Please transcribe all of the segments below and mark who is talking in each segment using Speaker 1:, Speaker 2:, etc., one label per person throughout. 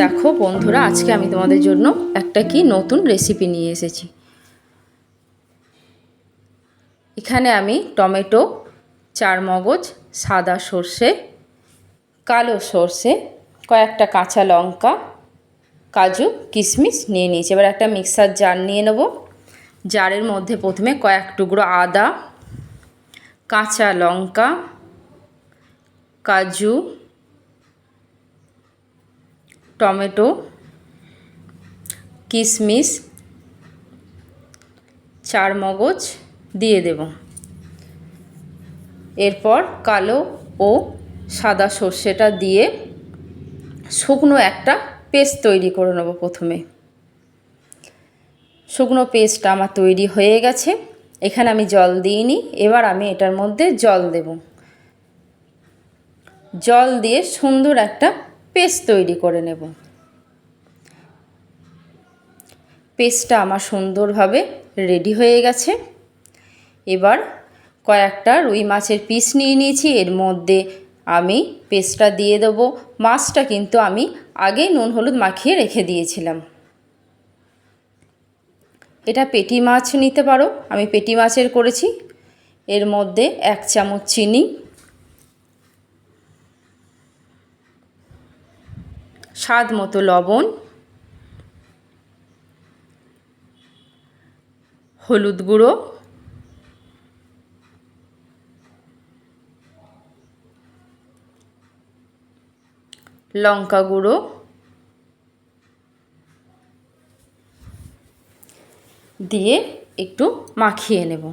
Speaker 1: দেখো বন্ধুরা, আজকে আমি তোমাদের জন্য একটা কি নতুন রেসিপি নিয়ে এসেছি। এখানে আমি টমেটো চার মগজ সাদা সর্ষে, কালো সর্ষে, কয়েকটা কাঁচা লঙ্কা, কাজু, কিশমিশ নিয়ে নিয়েছি। এবার একটা মিক্সার জার নিয়ে নেব। জারের মধ্যে প্রথমে কয়েক টুকরো আদা, কাঁচা লঙ্কা, কাজু টমেটো কিশমিশ চার মগজ দিয়ে দেব। এরপর কালো ও সাদা সর্ষেটা দিয়ে শুকনো একটা পেস্ট তৈরি করে নেব প্রথমে। শুকনো পেস্টটা আমার তৈরি হয়ে গেছে। এখানে আমি জল দিইনি, এবার আমি এটার মধ্যে জল দেব। জল দিয়ে সুন্দর একটা পেস্ট তৈরি করে নেব। পেস্টটা আমার সুন্দরভাবে রেডি হয়ে গেছে। এবার কয়েকটা রুই মাছের পিস নিয়ে নিয়েছি। এর মধ্যে আমি পেস্টটা দিয়ে দেবো। মাছটা কিন্তু আমি আগেই নুন হলুদ মাখিয়ে রেখে দিয়েছিলাম। এটা পেটি মাছ নিতে পারো। আমি পেটি মাছের করেছি। এর মধ্যে এক চামচ চিনি স্বাদ মতো লবণ, হলুদ গুঁড়ো, লঙ্কা গুঁড়ো, দিয়ে একটু মাখিয়ে নেব।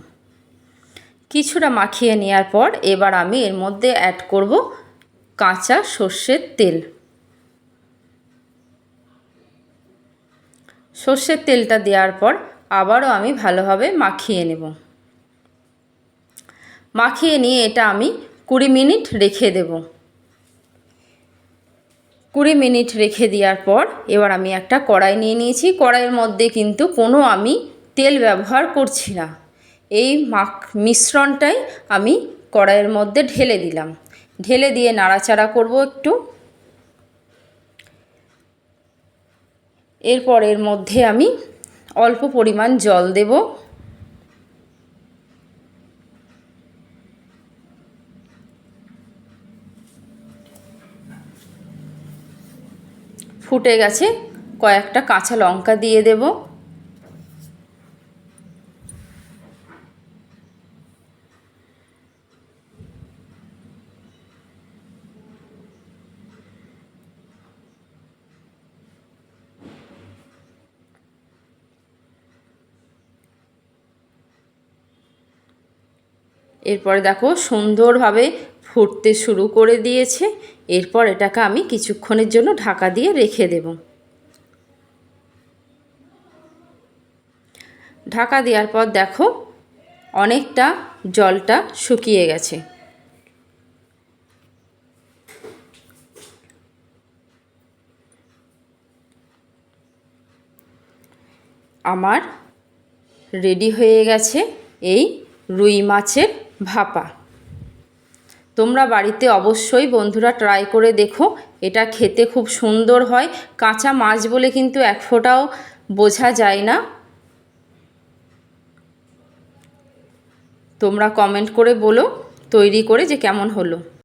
Speaker 1: কিছুটা মাখিয়ে নেওয়ার পর এবার আমি এর মধ্যে অ্যাড করব কাঁচা সর্ষের তেল। সর্ষের তেলটা দেওয়ার পর আবারও আমি ভালোভাবে মাখিয়ে নেব। মাখিয়ে নিয়ে এটা আমি কুড়ি মিনিট রেখে দেব। কুড়ি মিনিট রেখে দেওয়ার পর এবার আমি একটা কড়াই নিয়ে নিয়েছি। কড়াইয়ের মধ্যে কিন্তু কোনো আমি তেল ব্যবহার করছি না। এই মাখ, মিশ্রণটাই আমি কড়াইয়ের মধ্যে ঢেলে দিলাম। ঢেলে দিয়ে নাড়াচাড়া করব একটু। এরপর এর মধ্যে আমি অল্প পরিমাণ জল দেব। ফুটে গেছে কয়েকটা কাঁচা লঙ্কা দিয়ে দেব। এরপরে দেখো সুন্দরভাবে ফুটতে শুরু করে দিয়েছে। এরপর এটাকে আমি কিছুক্ষণের জন্য ঢাকা দিয়ে রেখে দেব। ঢাকা দেওয়ার পর দেখো অনেকটা জলটা শুকিয়ে গেছে। আমার রেডি হয়ে গেছে এই রুই মাছের ভাপা। তোমরা বাড়িতে অবশ্যই বন্ধুরা ট্রাই করে দেখো, এটা খেতে খুব সুন্দর হয়। কাঁচা মাছ বলে কিন্তু এক ফোঁটাও বোঝা যায় না। তোমরা কমেন্ট করে বলো, তৈরি করে যে কেমন হলো।